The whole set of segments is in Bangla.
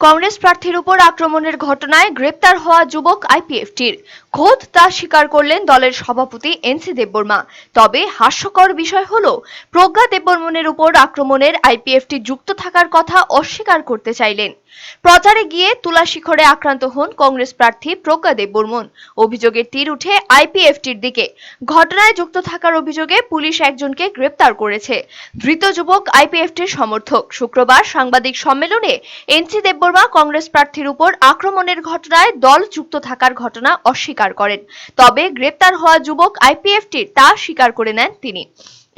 কংগ্রেস প্রার্থীর উপর আক্রমণের ঘটনায় গ্রেপ্তার হওয়া যুবক আইপিএফটির। খোদ তা স্বীকার করলেন দলের সভাপতি এনসি দেববর্মা। তবে হাস্যকর বিষয় হলো, প্রজ্ঞা দেববর্মনের উপর আক্রমণের আইপিএফটি যুক্ত থাকার কথা অস্বীকার করতে চাইলেন। প্রচারে গিয়ে তুলা শিখরে আক্রান্ত হন কংগ্রেস প্রার্থী প্রজ্ঞা দেববর্মন। অভিযোগের তীর উঠে আইপিএফটির দিকে। ঘটনায় যুক্ত থাকার অভিযোগে পুলিশ একজনকে গ্রেপ্তার করেছে। ধৃত যুবক আইপিএফটির সমর্থক। শুক্রবার সাংবাদিক সম্মেলনে এনসি দেববর্মা কংগ্রেস প্রার্থীর উপর আক্রমণের ঘটনায় দল যুক্ত থাকার ঘটনা অস্বীকার করেন। তবে গ্রেপ্তার হওয়া যুবক আইপিএফটির তা স্বীকার করে নেন তিনি।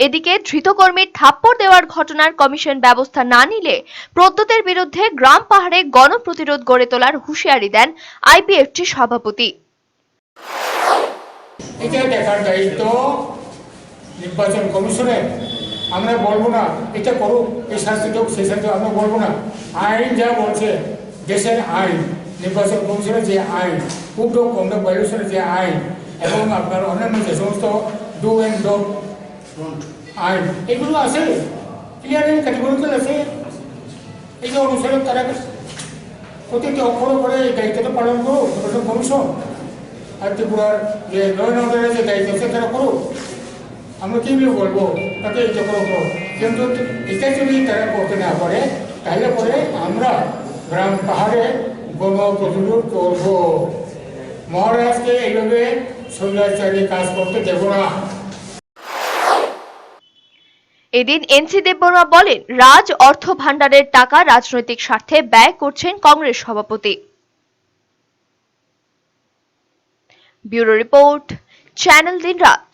এদিকে ধৃত কর্মীর থাপ্পড় দেওয়ার ঘটনার কমিশন ব্যবস্থা না নিলে প্রদ্যোতের বিরুদ্ধে গ্রাম পাহাড়ে গণপ্রতিরোধ গড়ে তোলার হুঁশিয়ারি দেন আইপিএফটি সভাপতি। নির্বাচন কমিশনের। আমরা বলব না, এটা করুক, এই শাস্তি সেই শাস্তি আমরা বলব না। আইন যা বলছে, দেশের আইন, নির্বাচন কমিশনের যে আইন কুড অফ কন্ডাক্ট যে আইন, এবং আপনার অন্যান্য যে সমস্ত ডু অ্যান্ড ডোন্ট আইন, এগুলো আছে? ক্লিয়ার ক্যাটেগরিক্যাল আছে? এই যে অনুসারে তারা প্রতিটি অক্ষর করে এই দায়িত্বটা পালন করুক কমিশন, আর ত্রিপুরার যে নয় অর্ডারের যে দায়িত্ব আছে, তারা করুক। আমরা কি বলে বলব তাকে এটা করো করো কিন্তু এটা যদি তারা করতে না পারে, তাহলে পরে আমরা গ্রাম পাহাড়ে গণ প্রতিরোধ করব। মহারাজকে এইভাবে শৈলাচারী কাজ করতে দেবো না। এদিন এনসি দেববর্মা বলেন, রাজ অর্থ ভাণ্ডারের টাকা রাজনৈতিক স্বার্থে ব্যয় করছেন কংগ্রেস সভাপতি। ব্যুরো রিপোর্ট, চ্যানেল দিন রাত।